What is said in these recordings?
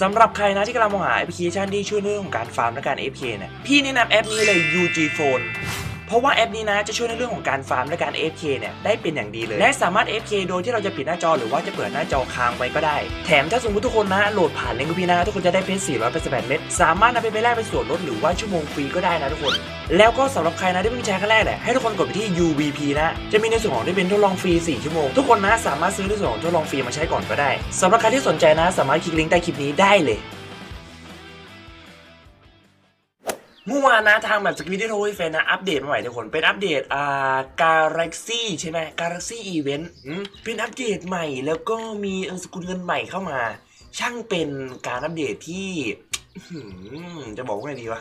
สำหรับใครนะที่กำลังมองหาแอปพลิเคชันที่ช่วยเรื่องของการฟาร์มและการ AFK เนี่ยพี่แนะนำแอปนี้เลย UG Phone เพราะว่าแอปนี้นะจะช่วยในเรื่องของการฟาร์มและการ AFK เนี่ยได้เป็นอย่างดีเลย และสามารถ AFK โดยที่เราจะปิดหน้าจอหรือว่าจะเปิดหน้าจอค้างไว้ก็ได้ แถมถ้าสมมติทุกคนนะโหลดผ่านลิงก์พี่นะทุกคนจะได้เพชร488เม็ดสามารถนำไปไปแลกเป็นส่วนลดหรือว่าชั่วโมงฟรีก็ได้นะทุกคน แล้วก็สำหรับใครนะที่เพิ่งใช้ครั้งแรกเนี่ยให้ทุกคนกดไปที่ UVP นะจะมีในส่วนของได้เป็นทดลองฟรี 4 ชั่วโมง ทุกคนนะสามารถซื้อในส่วนของทดลองฟรีมาใช้ก่อนก็ได้สำหรับใครที่สนใจนะ สามารถคลิกลิงก์ใต้คลิปนี้ได้เลย เมื่อวานนะทางแบบสกิวิตี้โทรเฟนนะ อัปเดตมาใหม่ทุกคน เป็นอัปเดตอ่า Galaxy ใช่ไหม Galaxy Event เป็นอัปเดตใหม่แล้วก็มีเออสกุลเงินใหม่เข้ามา ช่างเป็นการอัปเดตที่จะบอกว่าไงดีวะ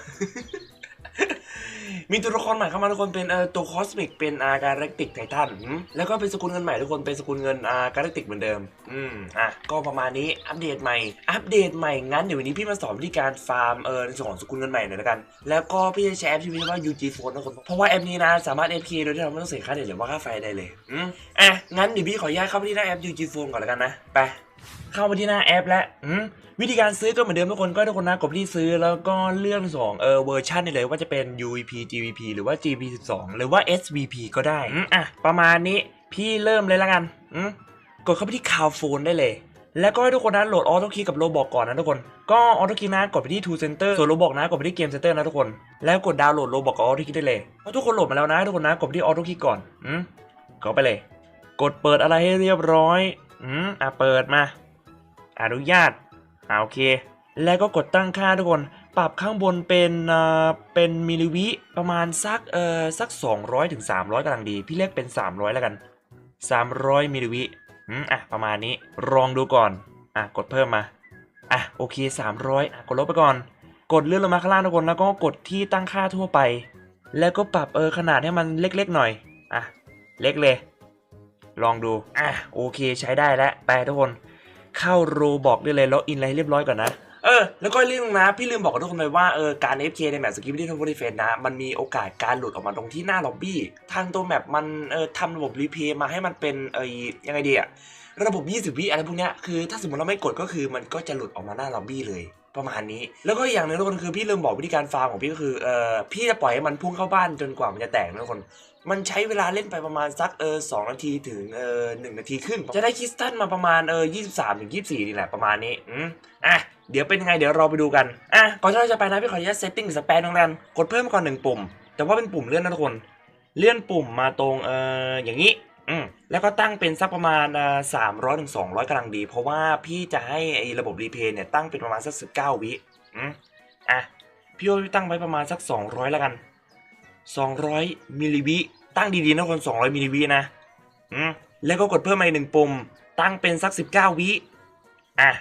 มีตัวละครใหม่เข้ามาทุกคนเป็นเอ่อตัวคอสมิกเป็นอาการักติกไททันแล้วก็เป็นสกุลเงินใหม่ทุกคนเป็นสกุลเงินอาการักติกเหมือนเดิม อืมอะก็ประมาณนี้อัปเดตใหม่ อัปเดตใหม่งั้นเดี๋ยววันนี้พี่มาสอนวิธีการฟาร์มเออในส่วนของสกุลเงินใหม่หน่อยละกัน แล้วก็พี่จะใช้แอปที่มีชื่อว่า UG Phone นะคนเพราะว่าแอปนี้นะสามารถ FK โดยที่เราไม่ต้องเสียค่าเน็ตหรือว่าค่าไฟได้เลยอืมอะงั้นเดี๋ยวพี่ขออนุญาตเข้าไปที่หน้าแอป UG Phone ก่อนละกันนะไป เข้ามาที่หน้าแอปแล้วอืมวิธีการซื้อก็เหมือนเดิมทุกคนก็ทุกคนนะกดที่ซื้อแล้วก็เลือกสองเออเวอร์ชันนี่เลยว่าจะเป็น UVP GVP หรือว่า GP12 หรือว่า SVP ก็ได้อะประมาณนี้พี่เริ่มเลยละกันอืมกดเข้าไปที่คาวโฟนได้เลย แล้วก็ให้ทุกคนนะโหลดออโต้คีย์กับโรบอกก่อนนะทุกคน ก็ออโต้คีย์นะกดไปที่ Tool Center ส่วนโรบอกนะกดไปที่เกมเซ็นเตอร์นะทุกคน แล้วกดดาวน์โหลดโรบอกกับออโต้คีย์ได้เลยพอทุกคนโหลดมาแล้วนะทุกคนนะกดไปที่ออโต้คีย์ก่อนอืมก็ไปเลย กดเปิดอะไรให้เรียบร้อยอืมอะเปิดมา อนุญาตอ่าโอเค แล้วก็กดตั้งค่าทุกคน ปรับข้างบนเป็นเอ่อเป็นมิลลิวิประมาณสักเอ่อสัก 200ถึง300กำลังดี พี่เรียกเป็น 300 แล้วกัน 300มิลลิวิอืมอะประมาณนี้ลองดูก่อนอะกดเพิ่มมาอะโอเค 300อะกดลบไปก่อน กดเลื่อนลงมาข้างล่างทุกคนแล้วก็กดที่ตั้งค่าทั่วไป แล้วก็ปรับเออขนาดให้มันเล็กๆหน่อยอะเล็กเลย ลองดูอะโอเคใช้ได้แล้วไปทุกคน เข้ารูบอกได้เลยล็อกอินอะไรให้เรียบร้อยก่อนนะเออแล้วก็เรื่องนะ พี่ลืมบอกกับทุกคนไปว่าเออการ FK ในแมปสกิปที่ทวีเฟนนะ มันมีโอกาสการหลุดออกมาตรงที่หน้าล็อบบี้ ทางตัวแมปมันเออทำระบบรีเพย์มาให้มันเป็นเออยังไงดีอะระบบ 20 วิอะไรพวกเนี้ยคือถ้าสมมติเราไม่กดก็คือมันก็จะหลุดออกมาหน้าล็อบบี้เลย ประมาณนี้ แล้วก็อย่างหนึ่งทุกคนคือพี่ลืมบอกวิธีการฟาร์มของพี่ก็คือเออพี่จะปล่อยให้มันพุ่งเข้าบ้านจนกว่ามันจะแตกนะทุกคน มันใช้เวลาเล่นไปประมาณสักเออสองนาทีถึงเออหนึ่งนาทีครึ่งจะได้คริสตัลมาประมาณเออยี่สิบสามถึงยี่สิบสี่นี่แหละประมาณนี้อืมอะเดี๋ยวเป็นยังไงเดี๋ยวเราไปดูกันอะก่อนที่เราจะไปนะพี่ขออนุญาตเซตติ้งสเปนตรงนั้นกดเพิ่มก่อนหนึ่งปุ่ม แต่ว่าเป็นปุ่มเลื่อนนะทุกคน เลื่อนปุ่มมาตรงเอออย่างนี้ อืมแล้วก็ตั้งเป็นสักประมาณสามร้อยถึงสองร้อยกำลังดี เพราะว่าพี่จะให้ไอ้ระบบรีเพย์เนี่ยตั้งเป็นประมาณสักสิบเก้าวิอืมอะพี่ว่าพี่ตั้งไว้ประมาณสักสองร้อยแล้วกัน200มิลลิวิตั้งดีๆนะคน200มิลลิวินะอืมแล้วก็กดเพิ่มมาอีกหนึ่งปุ่ม ตั้งเป็นสัก19วิอะ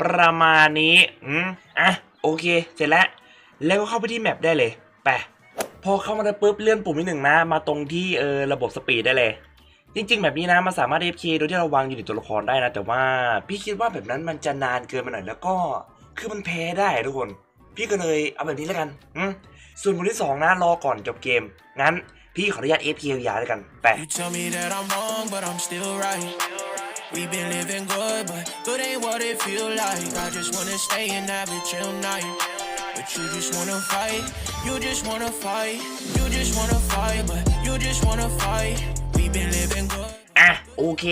ประมาณนี้อืมอะโอเค เสร็จแล้ว แล้วก็เข้าไปที่แมปได้เลยไป พอเข้ามาได้ปุ๊บเลื่อนปุ่มนิดหนึ่งนะ มาตรงที่เออระบบสปีดได้เลย จริง ๆ แบบนี้นะมันสามารถ FK โดยที่เราวางอยู่ในตัวละครได้นะ แต่ว่าพี่คิดว่าแบบนั้นมันจะนานเกินไปหน่อยแล้วก็คือมันแพ้ได้ทุกคน พี่ก็เลยเอาแบบนี้แล้วกันอืมส่วนบทที่ 2 นะรอก่อนจบเกม งั้นพี่ขออนุญาต FK ยาวๆแล้วกันไป You tell me that I'm wrong, but I'm still right. We've been living good, but good ain't what it feel like. I just wanna stay and have a chill night. But you just wanna fight, you just wanna fight, you just wanna fight, but you just wanna fight. We've been living good. อะโอเค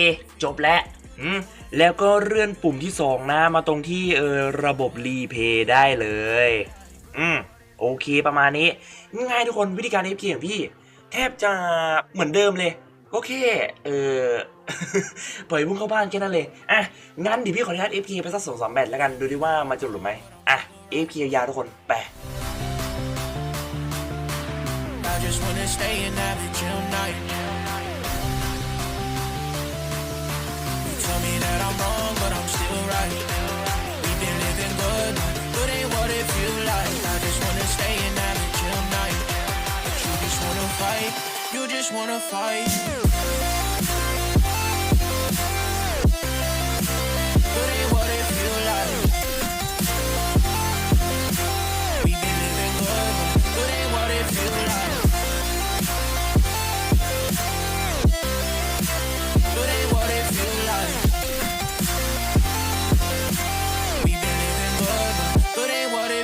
จบแล้วอืมแล้วก็เลื่อนปุ่มที่ 2 นะ มาตรงที่เออระบบรีเพย์ได้เลย อืมโอเคประมาณนี้ ง่ายทุกคนวิธีการ FK ของพี่ แทบจะเหมือนเดิมเลย ก็แค่เออปล่อยพุ่งเข้าบ้านแค่นั้นเลย อะ งั้นเดี๋ยวพี่ขออนุญาต FK ไปสักสองสามแมตแล้วกัน ดูดิว่ามันจะหลุดไหมอะ FK ยาวๆทุกคน ไป I just wanna stay and have a chill night. You tell me that I'm wrong, but I'm still right. We've been living good, but good ain't what it feel like. I just wanna stay and have a chill night. But you just wanna fight, you just wanna fight.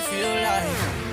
Feel like.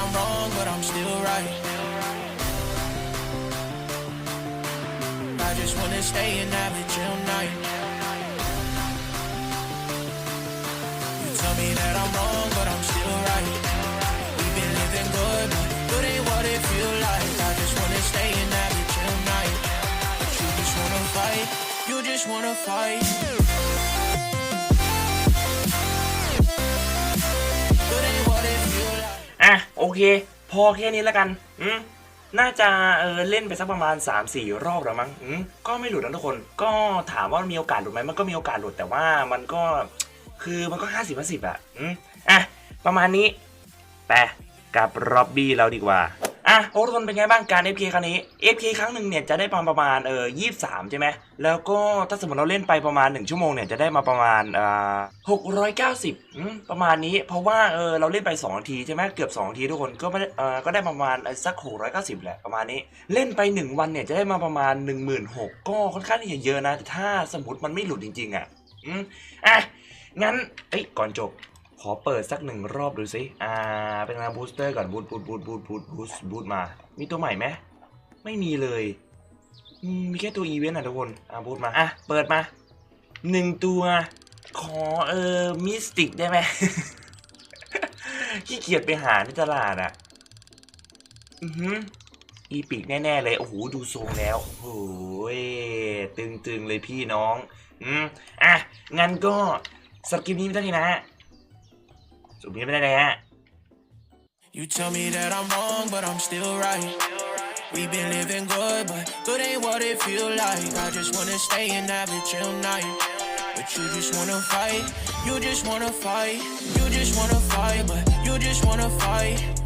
I'm wrong, but I'm still right. I just wanna stay and have a chill night. You tell me that I'm wrong, but I'm still right. We've been living good, but good ain't what it feel like. I just wanna stay and have a chill night. But you just wanna fight, you just wanna fight. เค พอแค่นี้แล้วกัน อืมน่าจะเออเล่นไปสักประมาณ 3-4 รอบแล้วมั้งอืมก็ไม่หลุดนะทุกคน ก็ถามว่ามีโอกาสหลุดไหมมันก็มีโอกาสหลุดแต่ว่ามันก็คือมันก็ 50 50อะอืมอะ ประมาณนี้ไปกับร็อบบี้เราดีกว่า อะโอ้ทุกคนเป็นไงบ้างการ FK ครั้งนี้ FK ครั้งหนึ่งเนี่ยจะได้ประมาณประมาณเออ23ใช่ไหมแล้วก็ถ้าสมมติเราเล่นไปประมาณ 1 ชั่วโมงเนี่ยจะได้มาประมาณอ่า690อืมประมาณนี้ เพราะว่าเออเราเล่นไป2นาทีใช่ไหมเกือบ2นาทีทุกคนก็ไม่เออก็ได้ประมาณเอ่อสัก690แหละประมาณนี้เล่นไป 1 วันเนี่ยจะได้มาประมาณ 16,000ก็ค่อนข้างที่จะเยอะนะแต่ถ้าสมมติมันไม่หลุดจริงๆอะอืมอะงั้นเอ้ยก่อนจบ ขอเปิดสักหนึ่งรอบดูสิอ่า เป็นงานบูสเตอร์ก่อนบูทบูทบูทบูทบูทบูทบูทมา มีตัวใหม่ไหมไม่มีเลยอืมมีแค่ตัวอีเวนต์อะทุกคน อ่าบูทมา อะ เปิดมาหนึ่งตัว ขอเออมิสติกได้ไหมขี้เกียจไปหาในตลาดอะ อือหืออีปิกแน่ ๆ เลย โอ้โห ดูทรงแล้ว โอ้ยตึง ๆ เลยพี่น้อง อืมอะ งั้นก็สำหรับคลิปนี้ไม่เท่านี้นะฮะ สุดนี้ไม่ได้เลยฮะ You tell me that I'm wrong, but I'm still right. We've been living good, but good ain't what it feel like. I just wanna stay and have a chill night. But you just wanna fight, you just wanna fight, you just wanna fight, but you just wanna fight.